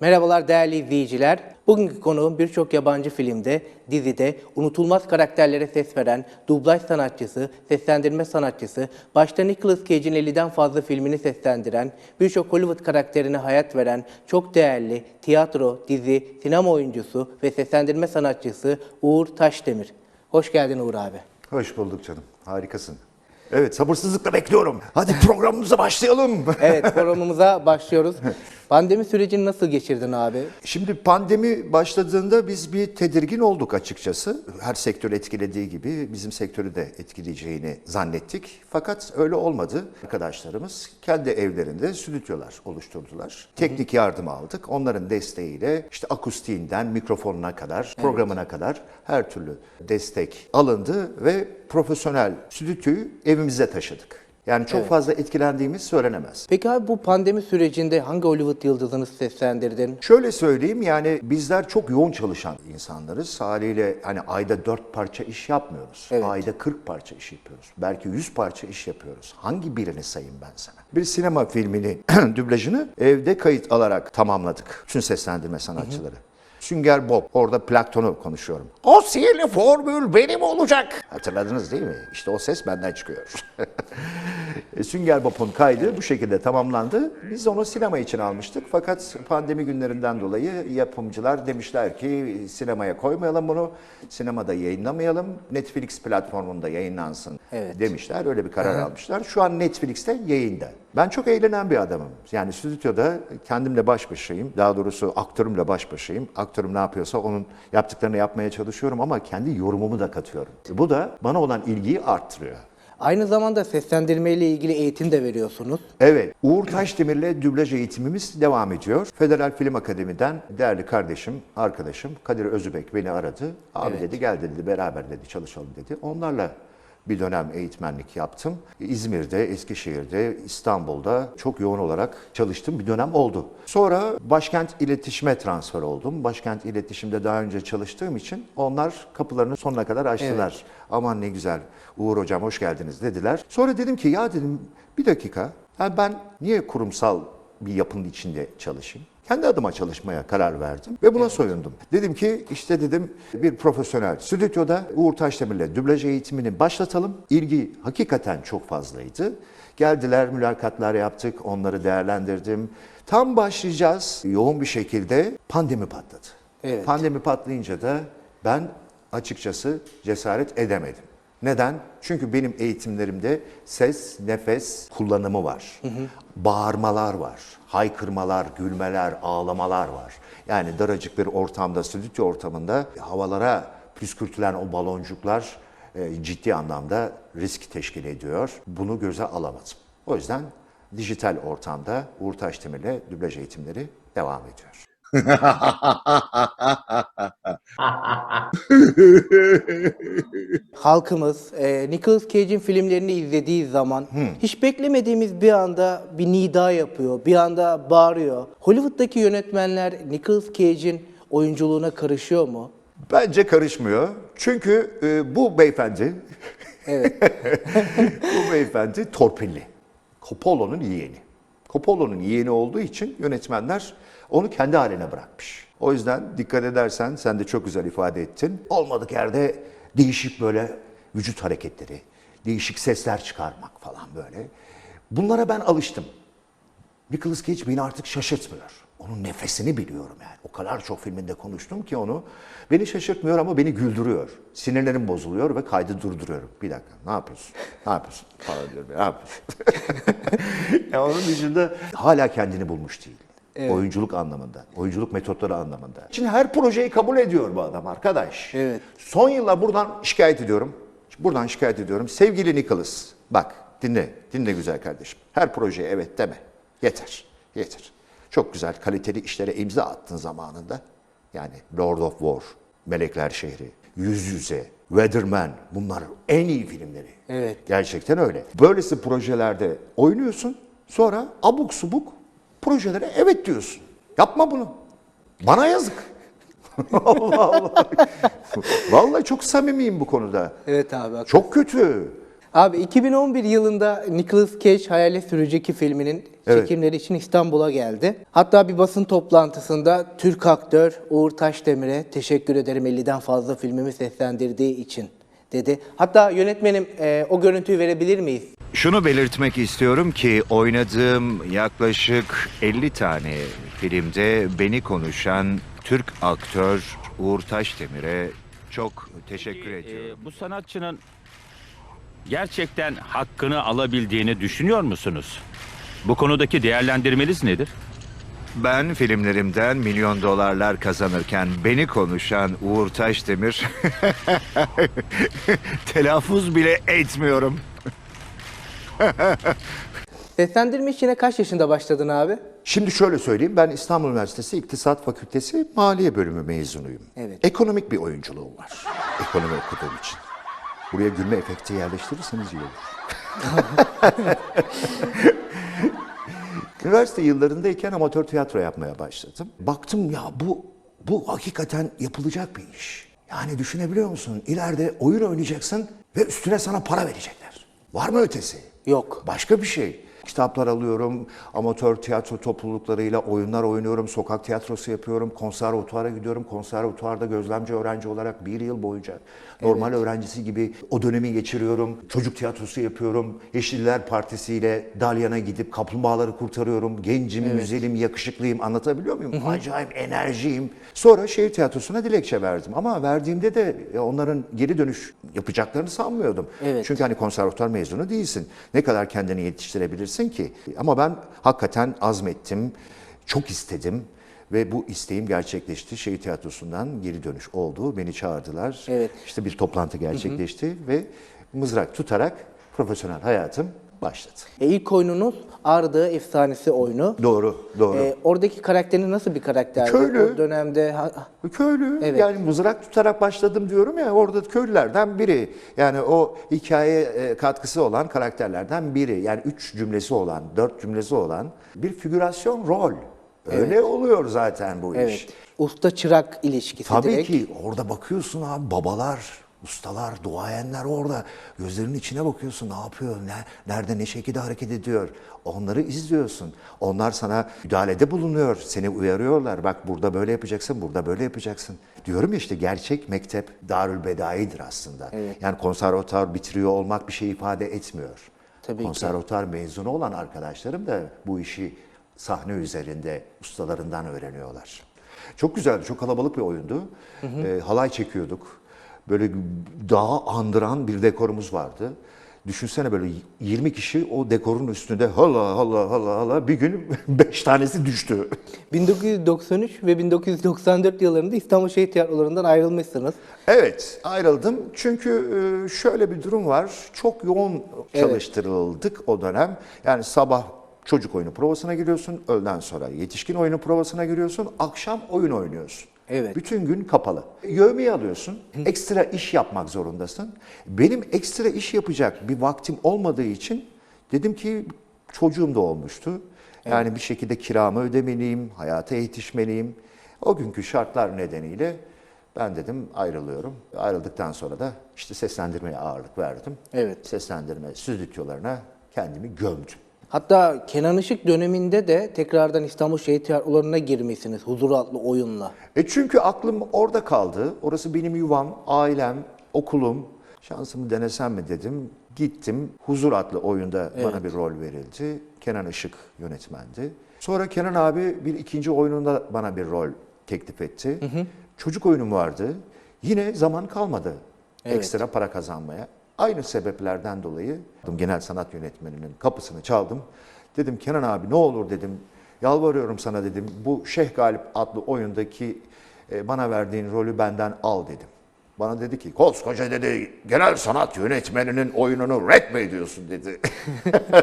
Merhabalar değerli izleyiciler. Bugünkü konuğum birçok yabancı filmde, dizide unutulmaz karakterlere ses veren dublaj sanatçısı, seslendirme sanatçısı, başta Nicolas Cage'in 50'den fazla filmini seslendiren, birçok Hollywood karakterine hayat veren çok değerli tiyatro, dizi, sinema oyuncusu ve seslendirme sanatçısı Uğur Taşdemir. Hoş geldin Uğur abi. Hoş bulduk canım. Harikasın. Evet sabırsızlıkla bekliyorum. Hadi programımıza başlayalım. Evet programımıza başlıyoruz. Pandemi sürecini nasıl geçirdin abi? Şimdi pandemi başladığında biz bir tedirgin olduk açıkçası. Her sektör etkilediği gibi bizim sektörü de etkileyeceğini zannettik. Fakat öyle olmadı. Arkadaşlarımız kendi evlerinde stüdyolar oluşturdular. Teknik yardım aldık. Onların desteğiyle işte akustiğinden mikrofonuna kadar, programına kadar her türlü destek alındı ve profesyonel stüdyoyu evimize taşıdık. Yani çok fazla etkilendiğimiz söylenemez. Peki abi bu pandemi sürecinde hangi Hollywood yıldızını seslendirdin? Şöyle söyleyeyim yani bizler çok yoğun çalışan insanlarız. Haliyle hani ayda 4 parça iş yapmıyoruz. Evet. Ayda 40 parça iş yapıyoruz. Belki 100 parça iş yapıyoruz. Hangi birini sayayım ben sana? Bir sinema filmini, dublajını evde kayıt alarak tamamladık. Bütün seslendirme sanatçıları. Sünger Bob, orada Plankton'u konuşuyorum. O sihirli formül benim olacak. Hatırladınız değil mi? İşte o ses benden çıkıyor. E, Sünger Bob'un kaydı bu şekilde tamamlandı. Biz onu sinema için almıştık. Fakat pandemi günlerinden dolayı yapımcılar demişler ki sinemaya koymayalım bunu. Sinemada yayınlamayalım. Netflix platformunda yayınlansın Evet. demişler. Öyle bir karar almışlar. Şu an Netflix'te yayında. Ben çok eğlenen bir adamım. Yani stüdyoda kendimle baş başayım. Daha doğrusu aktörümle baş başayım. Aktörüm ne yapıyorsa onun yaptıklarını yapmaya çalışıyorum ama kendi yorumumu da katıyorum. Bu da bana olan ilgiyi arttırıyor. Aynı zamanda seslendirme ile ilgili eğitim de veriyorsunuz. Evet, Uğur Taşdemir'le dublaj eğitimimiz devam ediyor. Federal Film Akademi'den değerli kardeşim, arkadaşım Kadir Özübek beni aradı. Abi dedi gel dedi beraber dedi çalışalım dedi. Onlarla bir dönem eğitmenlik yaptım. İzmir'de, Eskişehir'de, İstanbul'da çok yoğun olarak çalıştım bir dönem oldu. Sonra Başkent İletişim'e transfer oldum. Başkent İletişim'de daha önce çalıştığım için onlar kapılarını sonuna kadar açtılar. Aman ne güzel Uğur Hocam hoş geldiniz dediler. Sonra dedim ki ya dedim bir dakika ya ben niye kurumsal bir yapının içinde çalışayım? Kendi adıma çalışmaya karar verdim ve buna soyundum. Dedim ki işte dedim bir profesyonel stüdyoda Uğur Taşdemir'le dublaj eğitimini başlatalım. İlgi hakikaten çok fazlaydı. Geldiler, mülakatlar yaptık, onları değerlendirdim. Tam başlayacağız yoğun bir şekilde pandemi patladı. Evet. Pandemi patlayınca da ben açıkçası cesaret edemedim. Neden? Çünkü benim eğitimlerimde ses, nefes kullanımı var. Bağırmalar var, haykırmalar, gülmeler, ağlamalar var. Yani daracık bir ortamda, stüdyo ortamında havalara püskürtülen o baloncuklar e, ciddi anlamda risk teşkil ediyor. Bunu göze alamadım. O yüzden dijital ortamda Uğur Taşdemir'le dublaj eğitimleri devam ediyor. Halkımız e, Nicolas Cage'in filmlerini izlediği zaman hiç beklemediğimiz bir anda bir nida yapıyor, bir anda bağırıyor. Hollywood'daki yönetmenler Nicolas Cage'in oyunculuğuna karışıyor mu? Bence karışmıyor. Çünkü e, bu beyefendi, bu beyefendi torpilli. Coppola'nın yeğeni. Coppola'nın yeğeni olduğu için yönetmenler onu kendi haline bırakmış. O yüzden dikkat edersen sen de çok güzel ifade ettin. Olmadık yerde değişik böyle vücut hareketleri, değişik sesler çıkarmak falan böyle. Bunlara ben alıştım. Nicolas Cage beni artık şaşırtmıyor. Onun nefesini biliyorum yani. O kadar çok filminde konuştum ki onu. Beni şaşırtmıyor ama beni güldürüyor. Sinirlerim bozuluyor ve kaydı durduruyorum. Bir dakika ne yapıyorsun? Ne yapıyorsun? Falan diyorum. Ne yapıyorsun? ya onun dışında hala kendini bulmuş değil. Oyunculuk anlamında, oyunculuk metotları anlamında. Şimdi her projeyi kabul ediyor bu adam arkadaş. Evet. Son yıllar buradan şikayet ediyorum. Buradan şikayet ediyorum. Sevgili Nicholas, bak dinle, dinle güzel kardeşim. Her projeye evet deme. Yeter, yeter. Çok güzel, kaliteli işlere imza attın zamanında. Yani Lord of War, Melekler Şehri, Yüz Yüze, Weatherman bunlar en iyi filmleri. Evet. Gerçekten öyle. Böylesi projelerde oynuyorsun, sonra abuk subuk projelere evet diyorsun. Yapma bunu. Bana yazık. Allah Allah. Vallahi çok samimiyim bu konuda. Evet abi. haklı. Çok kötü. Abi 2011 yılında Nicolas Cage Hayalet Sürücü 2 filminin Evet. çekimleri için İstanbul'a geldi. Hatta bir basın toplantısında Türk aktör Uğur Taşdemir'e teşekkür ederim 50'den fazla filmimi seslendirdiği için dedi. Hatta yönetmenim e, o görüntüyü verebilir miyiz? Şunu belirtmek istiyorum ki oynadığım yaklaşık 50 tane filmde beni konuşan Türk aktör Uğur Taşdemir'e çok teşekkür ediyorum. Ee, bu sanatçının gerçekten hakkını alabildiğini düşünüyor musunuz? Bu konudaki değerlendirmeniz nedir? Ben filmlerimden milyon dolarlar kazanırken beni konuşan Uğur Taşdemir telaffuz bile etmiyorum. Seslendirme işine kaç yaşında başladın abi? Şimdi şöyle söyleyeyim, ben İstanbul Üniversitesi İktisat Fakültesi Maliye Bölümü mezunuyum. Evet. Ekonomik bir oyunculuğum var. Ekonomi okuduğum için. Buraya gülme efekti yerleştirirseniz iyi olur. Üniversite yıllarındayken amatör tiyatro yapmaya başladım. Baktım ya bu bu hakikaten yapılacak bir iş. Yani düşünebiliyor musun? İleride oyun oynayacaksın ve üstüne sana para verecekler. Var mı ötesi? Yok. Başka bir şey. Kitaplar alıyorum, amatör tiyatro topluluklarıyla oyunlar oynuyorum, sokak tiyatrosu yapıyorum, konservatuara gidiyorum. Konservatuarda gözlemci öğrenci olarak bir yıl boyunca normal öğrencisi gibi o dönemi geçiriyorum. Çocuk tiyatrosu yapıyorum. Yeşiller Partisi ile Dalyan'a gidip kaplumbağaları kurtarıyorum. Gencim, güzelim, yakışıklıyım anlatabiliyor muyum? Acayip enerjiyim. Sonra şehir tiyatrosuna dilekçe verdim. Ama verdiğimde de e, onların geri dönüş yapacaklarını sanmıyordum. Evet. Çünkü hani konservatuar mezunu değilsin. Ne kadar kendini yetiştirebilirsin ki? Ama ben hakikaten azmettim, çok istedim ve bu isteğim gerçekleşti. Şehir tiyatrosundan geri dönüş oldu. Beni çağırdılar. Evet. İşte bir toplantı gerçekleşti ve mızrak tutarak profesyonel hayatım başladı. E, ilk oyununuz Ardı Efsanesi oyunu. Doğru, doğru. E, oradaki karakterin nasıl bir karakterdi? Köylü. O dönemde ha- Köylü Evet. yani mızrak tutarak başladım diyorum ya orada köylülerden biri. Yani o hikaye e, katkısı olan karakterlerden biri. Yani üç cümlesi olan, dört cümlesi olan bir figürasyon rol. Öyle oluyor zaten bu evet. iş. Usta çırak ilişkisi Tabii direkt. ki orada bakıyorsun abi babalar, ustalar, duayenler orada. Gözlerinin içine bakıyorsun ne yapıyor, ne, nerede ne şekilde hareket ediyor. Onları izliyorsun. Onlar sana müdahalede bulunuyor, seni uyarıyorlar. Bak burada böyle yapacaksın, burada böyle yapacaksın. Diyorum ya işte gerçek mektep Darül Bedai'dir aslında. Yani konservatuar bitiriyor olmak bir şey ifade etmiyor. Tabii ki. konservatuar mezunu olan arkadaşlarım da bu işi sahne üzerinde ustalarından öğreniyorlar. Çok güzeldi, çok kalabalık bir oyundu. Ee, halay çekiyorduk. Böyle dağı andıran bir dekorumuz vardı. Düşünsene böyle 20 kişi o dekorun üstünde hala hala hala hala bir gün 5 tanesi düştü. 1993 ve 1994 yıllarında İstanbul Şehir Tiyatrolarından ayrılmışsınız. Evet ayrıldım çünkü e, şöyle bir durum var. Çok yoğun çalıştırıldık o dönem. Yani sabah çocuk oyunu provasına giriyorsun, öğleden sonra yetişkin oyunu provasına giriyorsun, akşam oyun oynuyorsun. Evet. Bütün gün kapalı. Yövmeyi alıyorsun, ekstra iş yapmak zorundasın. Benim ekstra iş yapacak bir vaktim olmadığı için dedim ki çocuğum da olmuştu. Yani bir şekilde kiramı ödemeliyim, hayata yetişmeliyim. O günkü şartlar nedeniyle ben dedim ayrılıyorum. Ayrıldıktan sonra da işte seslendirmeye ağırlık verdim. Evet. Seslendirme stüdyolarına kendimi gömdüm. Hatta Kenan Işık döneminde de tekrardan İstanbul Şehir Tiyatrolarına girmişsiniz Huzur adlı oyunla. E çünkü aklım orada kaldı. Orası benim yuvam, ailem, okulum. Şansımı denesem mi dedim. Gittim. Huzur adlı oyunda bana bir rol verildi. Kenan Işık yönetmendi. Sonra Kenan abi bir ikinci oyununda bana bir rol teklif etti. Çocuk oyunum vardı. Yine zaman kalmadı ekstra para kazanmaya. Aynı sebeplerden dolayı genel sanat yönetmeninin kapısını çaldım. Dedim Kenan abi ne olur dedim. Yalvarıyorum sana dedim. Bu Şeyh Galip adlı oyundaki e, bana verdiğin rolü benden al dedim. Bana dedi ki koskoca dedi genel sanat yönetmeninin oyununu red mi ediyorsun dedi.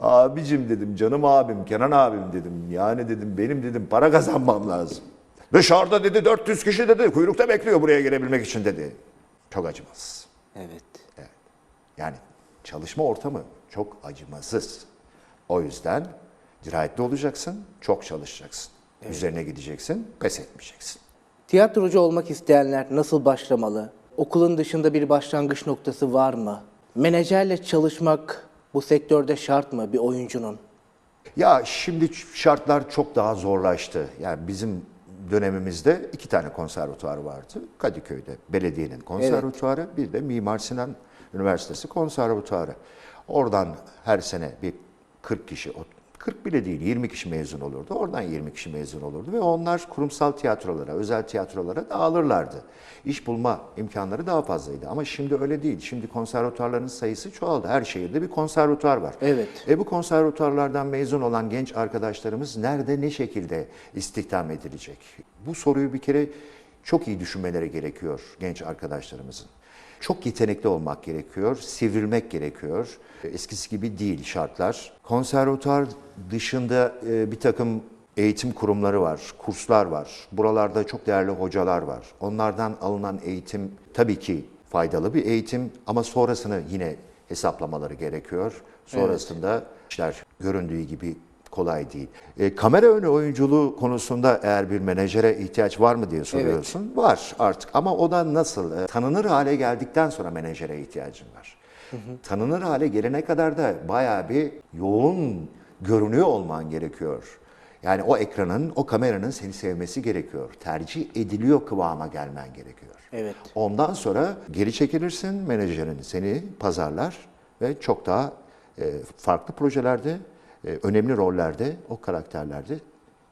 Abicim dedim canım abim Kenan abim dedim. Yani dedim benim dedim para kazanmam lazım. Dışarıda dedi 400 kişi dedi kuyrukta bekliyor buraya gelebilmek için dedi. Çok acımasız. Evet. Yani çalışma ortamı çok acımasız. O yüzden dirayetli olacaksın, çok çalışacaksın. Üzerine gideceksin, pes etmeyeceksin. Tiyatrocu olmak isteyenler nasıl başlamalı? okulun dışında bir başlangıç noktası var mı? Menajerle çalışmak bu sektörde şart mı bir oyuncunun? Ya şimdi şartlar çok daha zorlaştı. Yani bizim dönemimizde iki tane konservatuvar vardı. Kadıköy'de belediyenin konservatuvarı, bir de Mimar Sinan Üniversitesi konservatuvarı. Oradan her sene bir 40 kişi, 40 bile değil 20 kişi mezun olurdu. Oradan 20 kişi mezun olurdu ve onlar kurumsal tiyatrolara, özel tiyatrolara dağılırlardı. İş bulma imkanları daha fazlaydı ama şimdi öyle değil. Şimdi konservatuvarların sayısı çoğaldı. Her şehirde bir konservatuvar var. Evet. E bu konservatuarlardan mezun olan genç arkadaşlarımız nerede ne şekilde istihdam edilecek? Bu soruyu bir kere çok iyi düşünmeleri gerekiyor genç arkadaşlarımızın. Çok yetenekli olmak gerekiyor, sivrilmek gerekiyor. Eskisi gibi değil şartlar. Konservatuar dışında e, bir takım eğitim kurumları var, kurslar var. Buralarda çok değerli hocalar var. Onlardan alınan eğitim tabii ki faydalı bir eğitim ama sonrasını yine hesaplamaları gerekiyor. Sonrasında işler göründüğü gibi kolay değil. E, kamera önü oyunculuğu konusunda eğer bir menajere ihtiyaç var mı diye soruyorsun. Var artık ama o da nasıl? E, tanınır hale geldikten sonra menajere ihtiyacın var. Tanınır hale gelene kadar da bayağı bir yoğun görünüyor olman gerekiyor. Yani o ekranın, o kameranın seni sevmesi gerekiyor. Tercih ediliyor kıvama gelmen gerekiyor. Evet. Ondan sonra geri çekilirsin, menajerin seni pazarlar ve çok daha e, farklı projelerde, önemli rollerde, o karakterlerde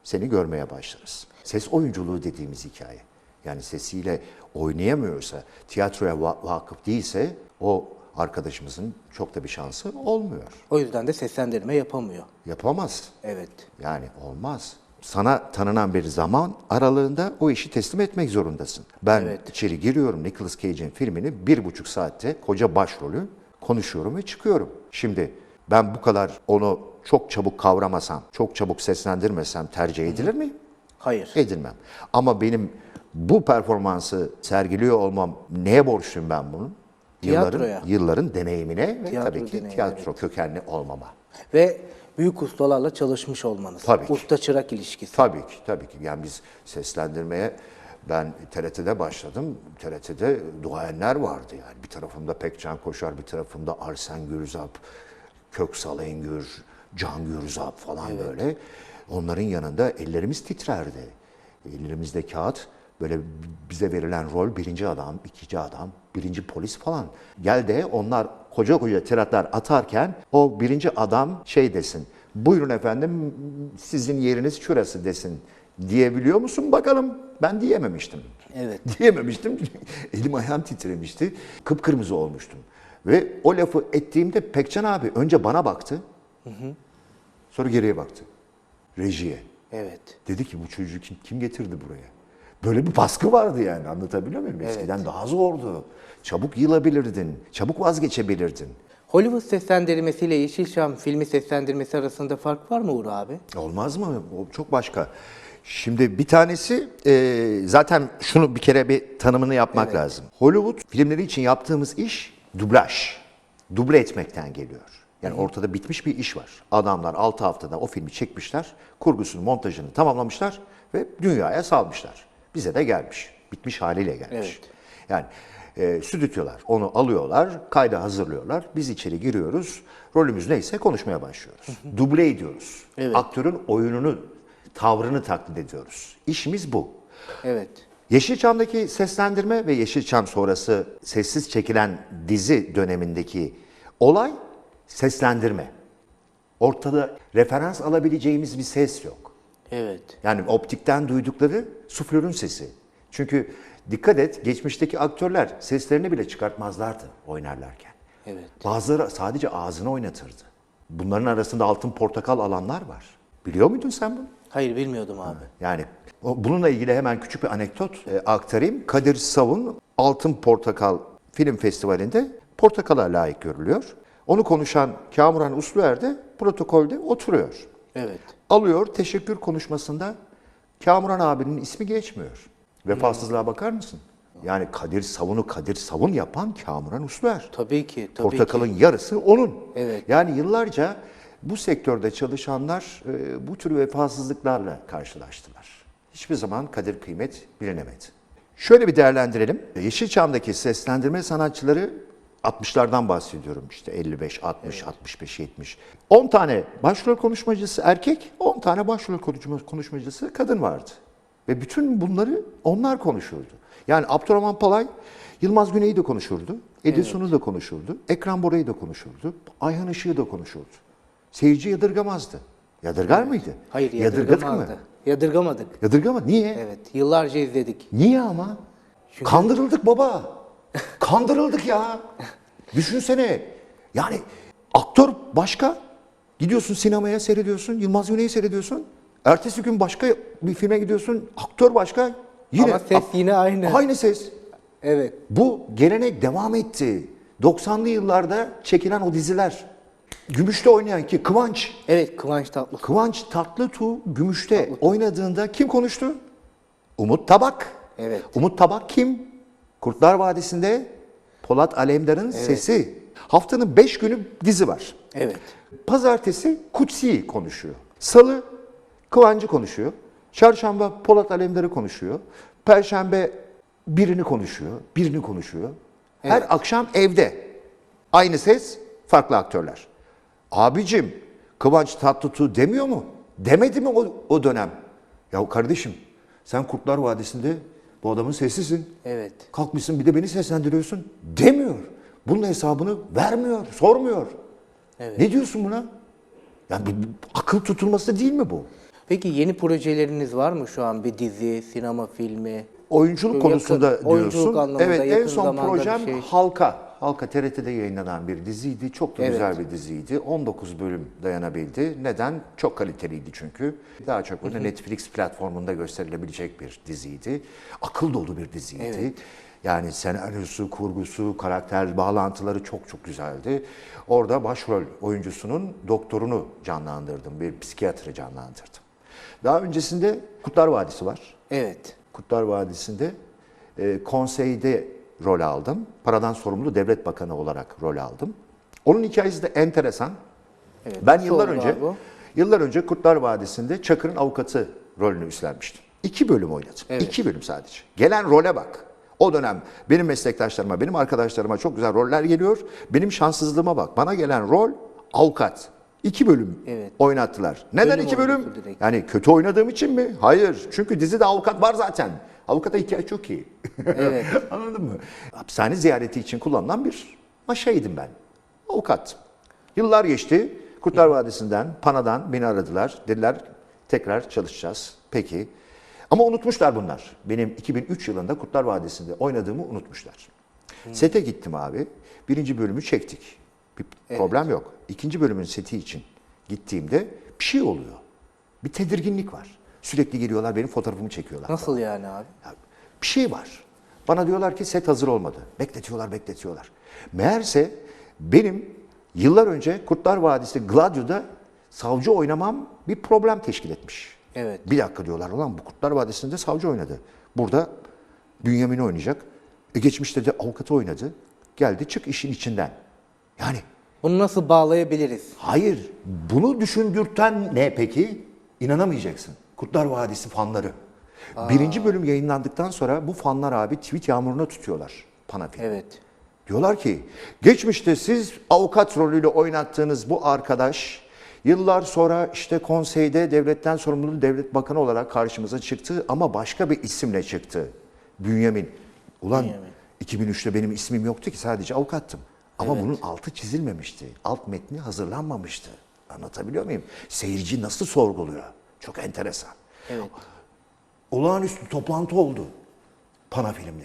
seni görmeye başlarız. Ses oyunculuğu dediğimiz hikaye. Yani sesiyle oynayamıyorsa, tiyatroya va- vakıf değilse o arkadaşımızın çok da bir şansı olmuyor. O yüzden de seslendirme yapamıyor. Yapamaz. Evet. Yani olmaz. Sana tanınan bir zaman aralığında o işi teslim etmek zorundasın. Ben Evet. içeri giriyorum Nicolas Cage'in filmini bir buçuk saatte koca başrolü konuşuyorum ve çıkıyorum. Şimdi ben bu kadar onu çok çabuk kavramasam, çok çabuk seslendirmesem tercih edilir miyim? Hayır. Edilmem. Ama benim bu performansı sergiliyor olmam neye borçluyum ben bunun? Tiyatroya. Yılların, yılların deneyimine ve Tiyatro tabii ki deneyimi, tiyatro kökenli olmama. Ve büyük ustalarla çalışmış olmanız. Tabii ki. Usta çırak ilişkisi. Tabii ki, tabii ki. Yani biz seslendirmeye ben TRT'de başladım. TRT'de duayenler vardı yani. Bir tarafımda Pekcan Koşar, bir tarafımda Arsen Gürzap, Köksal Engür, Can Gürzap falan böyle. Onların yanında ellerimiz titrerdi. Elimizde kağıt, böyle bize verilen rol birinci adam, ikinci adam, birinci polis falan. Gel de onlar koca koca tiratlar atarken o birinci adam şey desin. Buyurun efendim sizin yeriniz şurası desin. Diyebiliyor musun bakalım? Ben diyememiştim. Evet. Diyememiştim. Elim ayağım titremişti. Kıpkırmızı olmuştum. Ve o lafı ettiğimde Pekcan abi önce bana baktı. Sonra geriye baktı. Rejiye. Evet. Dedi ki bu çocuğu kim, kim getirdi buraya? Böyle bir baskı vardı yani anlatabiliyor muyum? Eskiden daha zordu. Çabuk yılabilirdin, çabuk vazgeçebilirdin. Hollywood seslendirmesiyle Yeşilçam filmi seslendirmesi arasında fark var mı Uğur abi? Olmaz mı? O çok başka. Şimdi bir tanesi e, zaten şunu bir kere bir tanımını yapmak lazım. Hollywood filmleri için yaptığımız iş dublaj. Duble etmekten geliyor. Yani ortada bitmiş bir iş var. Adamlar 6 haftada o filmi çekmişler, kurgusunu, montajını tamamlamışlar ve dünyaya salmışlar. Bize de gelmiş. Bitmiş haliyle gelmiş. Evet. Yani e, stüdyolar onu alıyorlar, kayda hazırlıyorlar. Biz içeri giriyoruz. Rolümüz neyse konuşmaya başlıyoruz. Duble ediyoruz. Aktörün oyununu, tavrını taklit ediyoruz. İşimiz bu. Evet. Yeşilçam'daki seslendirme ve Yeşilçam sonrası sessiz çekilen dizi dönemindeki olay seslendirme. Ortada referans alabileceğimiz bir ses yok. Evet. Yani optikten duydukları suflörün sesi. Çünkü dikkat et geçmişteki aktörler seslerini bile çıkartmazlardı oynarlarken. Evet. Bazıları sadece ağzını oynatırdı. Bunların arasında altın portakal alanlar var. Biliyor muydun sen bunu? Hayır bilmiyordum abi. Yani bununla ilgili hemen küçük bir anekdot e, aktarayım. Kadir Savun Altın Portakal Film Festivali'nde portakala layık görülüyor. Onu konuşan Kamuran Usluer de protokolde oturuyor. Evet. Alıyor teşekkür konuşmasında Kamuran abinin ismi geçmiyor. Vefasızlığa bakar mısın? Yani Kadir Savun'u Kadir Savun yapan Kamuran Usluer. Tabii ki. Tabii Portakalın ki. yarısı onun. Evet. Yani yıllarca bu sektörde çalışanlar e, bu tür vefasızlıklarla karşılaştılar. Hiçbir zaman kadir kıymet bilinemedi. Şöyle bir değerlendirelim. Yeşilçam'daki seslendirme sanatçıları 60'lardan bahsediyorum işte 55, 60, 65, 70. 10 tane başrol konuşmacısı erkek, 10 tane başrol konuşma- konuşmacısı kadın vardı. Ve bütün bunları onlar konuşurdu. Yani Abdurrahman Palay, Yılmaz Güney'i de konuşurdu, Edison'u da konuşurdu, Ekrem Bora'yı da konuşurdu, Ayhan Işık'ı da konuşurdu. Seyirci yadırgamazdı. Yadırgar mıydı? Hayır Yadırgadık yadırgamazdı. mı? Yadırgamadık. Yadırgamadı. Niye? Evet. Yıllarca izledik. Niye ama? Kandırıldık baba. Kandırıldık ya. Düşünsene. Yani aktör başka. Gidiyorsun sinemaya seyrediyorsun. Yılmaz Güney'i seyrediyorsun. Ertesi gün başka bir filme gidiyorsun. Aktör başka. Yine Ama ses yine aynı. Aynı ses. Evet. Bu gelenek devam etti. 90'lı yıllarda çekilen o diziler. Gümüşte oynayan ki Kıvanç. Evet Kıvanç Tatlıtuğ. Kıvanç Tatlıtuğ Gümüş'te oynadığında kim konuştu? Umut Tabak. Evet. Umut Tabak kim? Kurtlar Vadisi'nde Polat Alemdar'ın sesi. Haftanın beş günü dizi var. Evet. Pazartesi Kutsi konuşuyor. Salı Kıvancı konuşuyor. Çarşamba Polat Alemdar'ı konuşuyor. Perşembe birini konuşuyor, birini konuşuyor. Her akşam evde. Aynı ses, farklı aktörler. Abicim Kıvanç Tatlıtuğ demiyor mu? Demedi mi o, o dönem? Ya kardeşim sen Kurtlar Vadisi'nde bu adamın sesisin. Evet. Kalkmışsın bir de beni seslendiriyorsun. Demiyor. Bunun hesabını vermiyor, sormuyor. Ne diyorsun buna? Ya bu, bu akıl tutulması değil mi bu? Peki yeni projeleriniz var mı şu an? Bir dizi, sinema filmi? Oyunculuk Yakın- konusunda diyorsun. oyunculuk anlamında evet en son bir projem şey. Halka. Halka TRT'de yayınlanan bir diziydi. Çok da Evet. güzel bir diziydi. 19 bölüm dayanabildi. Neden? Çok kaliteliydi çünkü. Daha çok böyle Netflix platformunda gösterilebilecek bir diziydi. Akıl dolu bir diziydi. Evet. Yani senaryosu, kurgusu, karakter bağlantıları çok çok güzeldi. Orada başrol oyuncusunun doktorunu canlandırdım. Bir psikiyatri canlandırdım. Daha öncesinde Kurtlar Vadisi var. Evet. Kurtlar Vadisi'nde e, konseyde rol aldım. Paradan sorumlu devlet bakanı olarak rol aldım. Onun hikayesi de enteresan. Evet, Ben yıllar önce abi yıllar önce Kurtlar Vadisi'nde Çakır'ın avukatı rolünü üstlenmiştim. İki bölüm oynadım. Evet. İki bölüm sadece. Gelen role bak. O dönem benim meslektaşlarıma, benim arkadaşlarıma çok güzel roller geliyor. Benim şanssızlığıma bak. Bana gelen rol avukat. İki bölüm Evet. oynattılar. Neden Bölüm iki bölüm? Yani kötü oynadığım için mi? Hayır. Çünkü dizide avukat var zaten. Avukata ihtiyaç yok ki. Evet. Anladın mı? Hapishane ziyareti için kullanılan bir maşaydım ben. Avukat. Yıllar geçti. Kurtlar Vadisi'nden, Pana'dan beni aradılar. Dediler tekrar çalışacağız. Peki. Ama unutmuşlar bunlar. Benim 2003 yılında Kurtlar Vadisi'nde oynadığımı unutmuşlar. Sete gittim abi. Birinci bölümü çektik. Bir problem yok. İkinci bölümün seti için gittiğimde bir şey oluyor. Bir tedirginlik var. Sürekli geliyorlar benim fotoğrafımı çekiyorlar. Nasıl yani abi? Ya bir şey var. Bana diyorlar ki set hazır olmadı. Bekletiyorlar, bekletiyorlar. Meğerse benim yıllar önce Kurtlar Vadisi Gladio'da savcı oynamam bir problem teşkil etmiş. Evet. Bir dakika diyorlar ulan bu Kurtlar Vadisi'nde savcı oynadı. Burada Bünyamin oynayacak. E geçmişte de avukatı oynadı. Geldi çık işin içinden. Yani Bunu nasıl bağlayabiliriz? Hayır. Bunu düşündürten ne peki? İnanamayacaksın. Kurtlar Vadisi fanları. Birinci bölüm yayınlandıktan sonra bu fanlar abi tweet yağmuruna tutuyorlar Panafil. Evet. Diyorlar ki geçmişte siz avukat rolüyle oynattığınız bu arkadaş yıllar sonra işte konseyde devletten sorumlu devlet bakanı olarak karşımıza çıktı ama başka bir isimle çıktı. Bünyamin. Ulan 2003'te benim ismim yoktu ki sadece avukattım. Ama bunun altı çizilmemişti. Alt metni hazırlanmamıştı. Anlatabiliyor muyum? Seyirci nasıl sorguluyor? Çok enteresan. Evet. Olağanüstü toplantı oldu Pana filmde.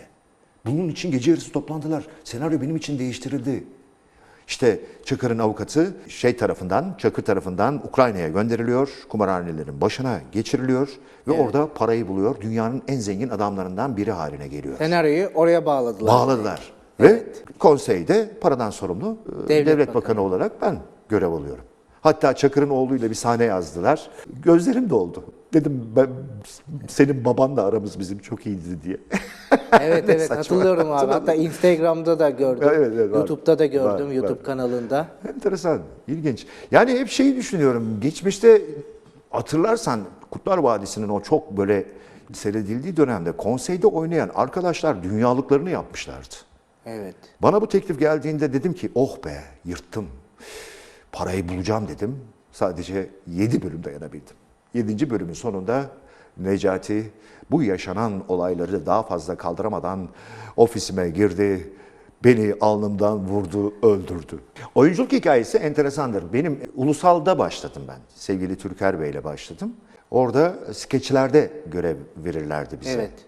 Bunun için gece yarısı toplantılar. Senaryo benim için değiştirildi. İşte Çakır'ın avukatı şey tarafından, Çakır tarafından Ukrayna'ya gönderiliyor. Kumarhanelerin başına geçiriliyor ve orada parayı buluyor. Dünyanın en zengin adamlarından biri haline geliyor. Senaryoyu oraya bağladılar. Bağladılar. Ve konseyde paradan sorumlu e, Devlet devlet, Bakanı. bakanı. olarak ben görev alıyorum. Hatta Çakır'ın oğluyla bir sahne yazdılar. Gözlerim doldu. Dedim ben senin babanla aramız bizim çok iyiydi diye. Evet evet saçma. hatırlıyorum abi. Hatta Instagram'da da gördüm. Evet, evet, var. YouTube'da da gördüm. Var, var. YouTube kanalında. Enteresan, ilginç. Yani hep şeyi düşünüyorum. Geçmişte hatırlarsan Kurtlar Vadisi'nin o çok böyle seyredildiği dönemde konseyde oynayan arkadaşlar dünyalıklarını yapmışlardı. Evet. Bana bu teklif geldiğinde dedim ki oh be yırttım. Parayı bulacağım dedim. Sadece 7 bölüm dayanabildim. 7. bölümün sonunda Necati bu yaşanan olayları daha fazla kaldıramadan ofisime girdi. Beni alnımdan vurdu, öldürdü. Oyunculuk hikayesi enteresandır. Benim ulusalda başladım ben. Sevgili Türker Bey ile başladım. Orada skeçlerde görev verirlerdi bize. Evet.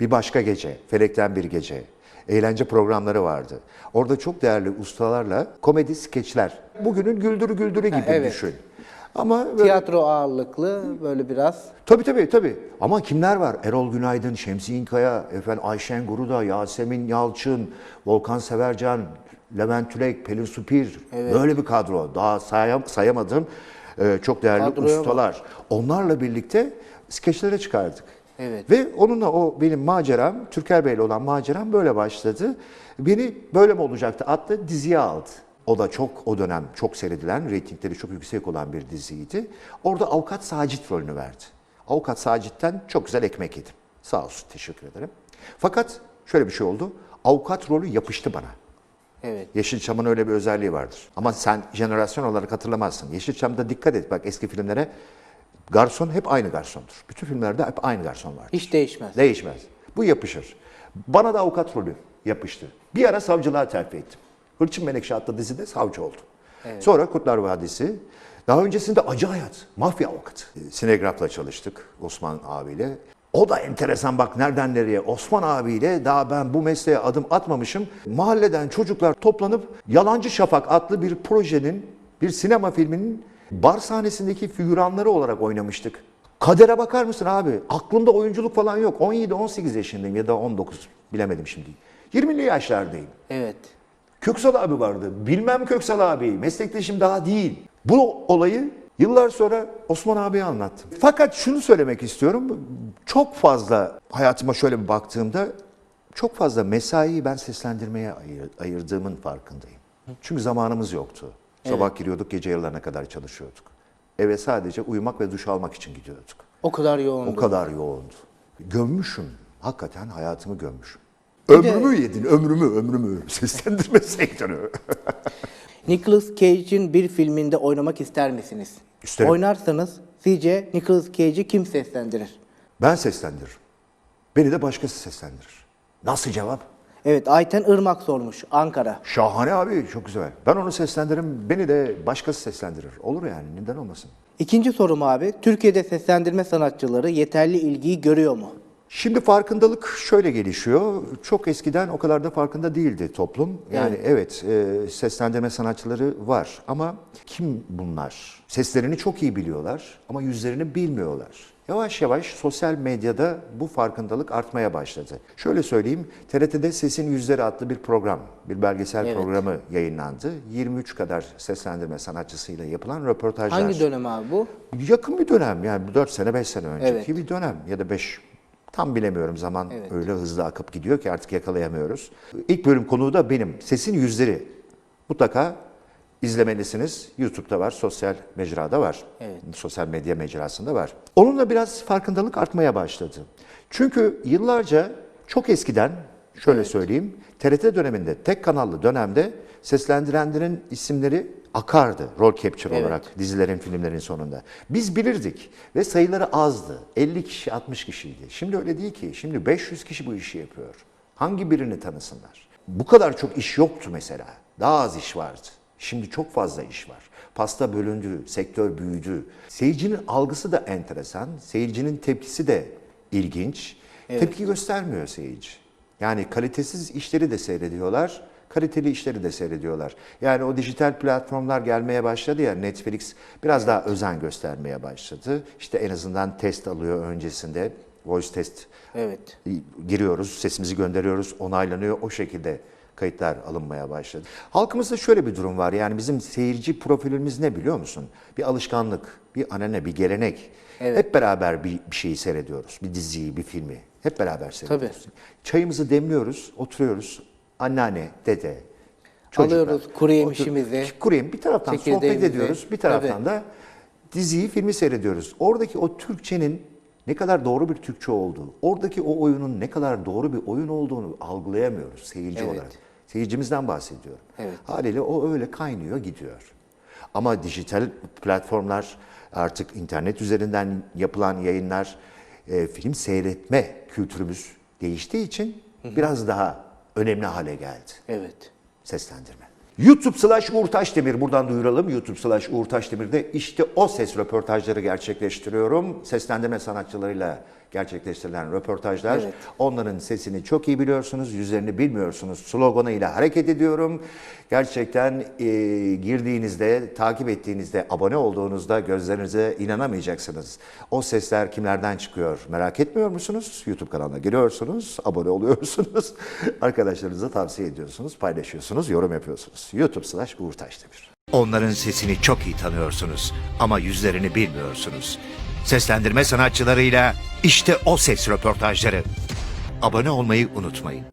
Bir başka gece, Felekten bir gece. Eğlence programları vardı. Orada çok değerli ustalarla komedi skeçler. Bugünün güldürü güldürü gibi evet. düşün. Ama böyle, Tiyatro ağırlıklı böyle biraz. tabii tabii tabii. Ama kimler var? Erol Günaydın, Şemsi İnkaya, efendim Ayşen Guruda, Yasemin Yalçın, Volkan Severcan, Levent Tülek, Pelin Supir. Böyle bir kadro. Daha sayam, sayamadığım e, çok değerli Kadroya bak. ustalar. Onlarla birlikte skeçlere çıkardık. Evet. Ve onunla o benim maceram, Türker Bey'le olan maceram böyle başladı. Beni böyle mi olacaktı adlı diziye aldı. O da çok o dönem çok seyredilen, reytingleri çok yüksek olan bir diziydi. Orada avukat Sacit rolünü verdi. Avukat Sacit'ten çok güzel ekmek yedim. Sağ olsun, teşekkür ederim. Fakat şöyle bir şey oldu. Avukat rolü yapıştı bana. Evet. Yeşilçam'ın öyle bir özelliği vardır. Ama sen jenerasyon olarak hatırlamazsın. Yeşilçam'da dikkat et bak eski filmlere. Garson hep aynı garsondur. Bütün filmlerde hep aynı garson vardır. Hiç değişmez. Değişmez. Bu yapışır. Bana da avukat rolü yapıştı. Bir ara savcılığa terfi ettim. Hırçın Menekşe adlı dizide savcı oldum. Sonra Kurtlar Vadisi. Daha öncesinde Acı Hayat, mafya avukatı. Ee, Sinegraf'la çalıştık Osman abiyle. O da enteresan bak nereden nereye. Osman abiyle daha ben bu mesleğe adım atmamışım. Mahalleden çocuklar toplanıp Yalancı Şafak adlı bir projenin, bir sinema filminin bar sahnesindeki figüranları olarak oynamıştık. Kadere bakar mısın abi? Aklımda oyunculuk falan yok. 17-18 yaşındayım ya da 19 bilemedim şimdi. 20'li yaşlardayım. Evet. Köksal abi vardı. Bilmem Köksal abi. Meslektaşım daha değil. Bu olayı yıllar sonra Osman abiye anlattım. Fakat şunu söylemek istiyorum. Çok fazla hayatıma şöyle bir baktığımda çok fazla mesaiyi ben seslendirmeye ayır- ayırdığımın farkındayım. Çünkü zamanımız yoktu. Sabah giriyorduk, gece yarılarına kadar çalışıyorduk. Eve sadece uyumak ve duş almak için gidiyorduk. O kadar yoğun. O kadar yoğundu. Gömmüşüm. Hakikaten hayatımı gömmüşüm. Ömrümü yedin, ömrümü, ömrümü. Seslendirme sektörü. Nicolas Cage'in bir filminde oynamak ister misiniz? İsterim. Oynarsanız sizce Nicolas Cage'i kim seslendirir? Ben seslendiririm. Beni de başkası seslendirir. Nasıl cevap? Evet Ayten Irmak sormuş Ankara. Şahane abi, çok güzel. Ben onu seslendiririm, beni de başkası seslendirir. Olur yani, neden olmasın? İkinci sorum abi Türkiye'de seslendirme sanatçıları yeterli ilgiyi görüyor mu? Şimdi farkındalık şöyle gelişiyor. Çok eskiden o kadar da farkında değildi toplum. Yani evet, e, seslendirme sanatçıları var ama kim bunlar? Seslerini çok iyi biliyorlar ama yüzlerini bilmiyorlar. Yavaş yavaş sosyal medyada bu farkındalık artmaya başladı. Şöyle söyleyeyim, TRT'de Sesin Yüzleri adlı bir program, bir belgesel Evet. programı yayınlandı. 23 kadar seslendirme sanatçısıyla yapılan röportajlar. Hangi dönem abi bu? Yakın bir dönem yani 4 sene 5 sene önceki Evet. bir dönem ya da 5 tam bilemiyorum zaman Evet. öyle hızlı akıp gidiyor ki artık yakalayamıyoruz. İlk bölüm konuğu da benim Sesin Yüzleri. Mutlaka izlemelisiniz. YouTube'da var, sosyal mecrada var. Evet. Sosyal medya mecrasında var. Onunla biraz farkındalık artmaya başladı. Çünkü yıllarca çok eskiden şöyle söyleyeyim TRT döneminde tek kanallı dönemde seslendirenlerin isimleri akardı rol capture Evet. olarak dizilerin, filmlerin sonunda. Biz bilirdik ve sayıları azdı. 50 kişi, 60 kişiydi. Şimdi öyle değil ki. Şimdi 500 kişi bu işi yapıyor. Hangi birini tanısınlar? Bu kadar çok iş yoktu mesela. Daha az iş vardı. Şimdi çok fazla iş var. Pasta bölündü, sektör büyüdü. Seyircinin algısı da enteresan. Seyircinin tepkisi de ilginç. Tepki göstermiyor seyirci. Yani kalitesiz işleri de seyrediyorlar, kaliteli işleri de seyrediyorlar. Yani o dijital platformlar gelmeye başladı ya Netflix biraz daha özen göstermeye başladı. İşte en azından test alıyor öncesinde. Voice test Evet. giriyoruz, sesimizi gönderiyoruz, onaylanıyor. O şekilde kayıtlar alınmaya başladı. Halkımızda şöyle bir durum var. Yani bizim seyirci profilimiz ne biliyor musun? Bir alışkanlık, bir anane, bir gelenek. Evet. Hep beraber bir, bir şeyi seyrediyoruz. Bir diziyi, bir filmi. Hep beraber seyrediyoruz. Çayımızı demliyoruz, oturuyoruz. Anneanne, dede, çocuklar. Alıyoruz kuru yemişimizi, Kuru yemiş. Bir taraftan sohbet ediyoruz, bir taraftan da diziyi, filmi seyrediyoruz. Oradaki o Türkçenin ne kadar doğru bir Türkçe olduğu, oradaki o oyunun ne kadar doğru bir oyun olduğunu algılayamıyoruz seyirci Evet. olarak. Seyircimizden bahsediyorum. Evet. Haliyle o öyle kaynıyor gidiyor. Ama dijital platformlar artık internet üzerinden yapılan yayınlar e, film seyretme kültürümüz değiştiği için biraz daha önemli hale geldi Evet. seslendirme. YouTube slash Uğur Taşdemir buradan duyuralım. YouTube slash Uğur Taşdemir'de işte o ses röportajları gerçekleştiriyorum. Seslendirme sanatçılarıyla gerçekleştirilen röportajlar. Evet. Onların sesini çok iyi biliyorsunuz, yüzlerini bilmiyorsunuz. Sloganıyla hareket ediyorum. Gerçekten e, girdiğinizde, takip ettiğinizde, abone olduğunuzda gözlerinize inanamayacaksınız. O sesler kimlerden çıkıyor merak etmiyor musunuz? YouTube kanalına giriyorsunuz, abone oluyorsunuz. Arkadaşlarınıza tavsiye ediyorsunuz, paylaşıyorsunuz, yorum yapıyorsunuz. YouTube slash Uğur Taşdemir. Onların sesini çok iyi tanıyorsunuz ama yüzlerini bilmiyorsunuz. Seslendirme sanatçılarıyla işte o ses röportajları. Abone olmayı unutmayın.